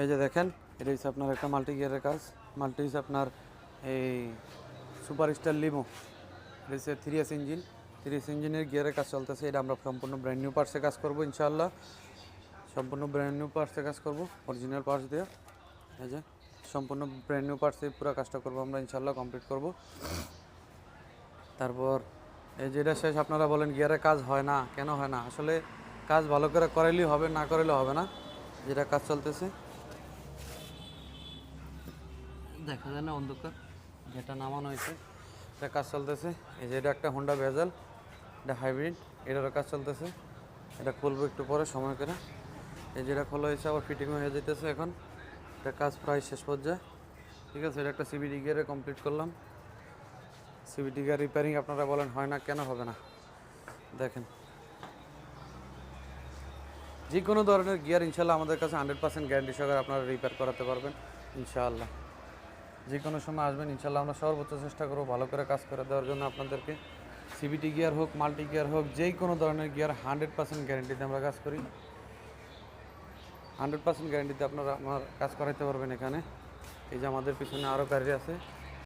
এই যে দেখেন, এটা হচ্ছে আপনার একটা মাল্টি গিয়ারের কাজ। মাল্টি হচ্ছে আপনার এই সুপার স্টার লিমো এটা হচ্ছে three S engine three S ইঞ্জিনের গিয়ারের কাজ চলতেছে। এটা আমরা সম্পূর্ণ ব্র্যান্ড নিউ পার্টসে কাজ করব, ইনশাআল্লাহ। সম্পূর্ণ ব্র্যান্ড নিউ পার্টসে কাজ করব অরিজিনাল পার্টস দিয়ে। এই যে, সম্পূর্ণ ব্র্যান্ড নিউ পার্টসে পুরো কাজটা করব আমরা, ইনশাআল্লাহ কমপ্লিট করব। তারপর, এই যেটা শেষ, আপনারা বলেন গিয়ারের কাজ হয় না? কেন হয় না? আসলে কাজ ভালো করে করাইলেই হবে, না করাইলে হবে না। যেটা কাজ চলতেছে। দেখা যায় না অন্ধকার, যেটা নামানো হয়েছে। এটা কাজ চলতেছে। এই যে এটা একটা হোন্ডা ভেজাল এটা হাইব্রিড এটারও কাজ চলতেছে। এটা খুলবো একটু পরে, সময় করে। এই যেটা খোলা হয়েছে, আবার ফিটিং হয়ে যেতেছে এখন। এটা কাজ প্রায় শেষ পর্যায়ে। ঠিক আছে, এটা একটা সিবিডি গিয়ারে কমপ্লিট করলাম। সিবিডি গিয়ার রিপেয়ারিং আপনারা বলেন, হয় না, কেন হবে না? দেখেন। যে কোনো ধরনের গিয়ার ইনশাল্লাহ আমাদের কাছে হান্ড্রেড পার্সেন্ট গ্যারান্টি সহকারে আপনারা রিপেয়ার করাতে পারবেন ইনশাআল্লাহ যে কোনো সময় আসবেন, ইনশাল্লাহ আমরা সর্বোচ্চ চেষ্টা করব ভালো করে কাজ করে দেওয়ার জন্য আপনাদেরকে। সিবিটি গিয়ার হোক মাল্টি গিয়ার হোক যেই কোনো ধরনের গিয়ার হান্ড্রেড পার্সেন্ট গ্যারেন্টিতে আমরা কাজ করি। হান্ড্রেড পার্সেন্ট গ্যারেন্টিতে আপনারা আমার কাজ করাইতে পারবেন এখানে। এই যে আমাদের পিছনে আরও গাড়ি আছে।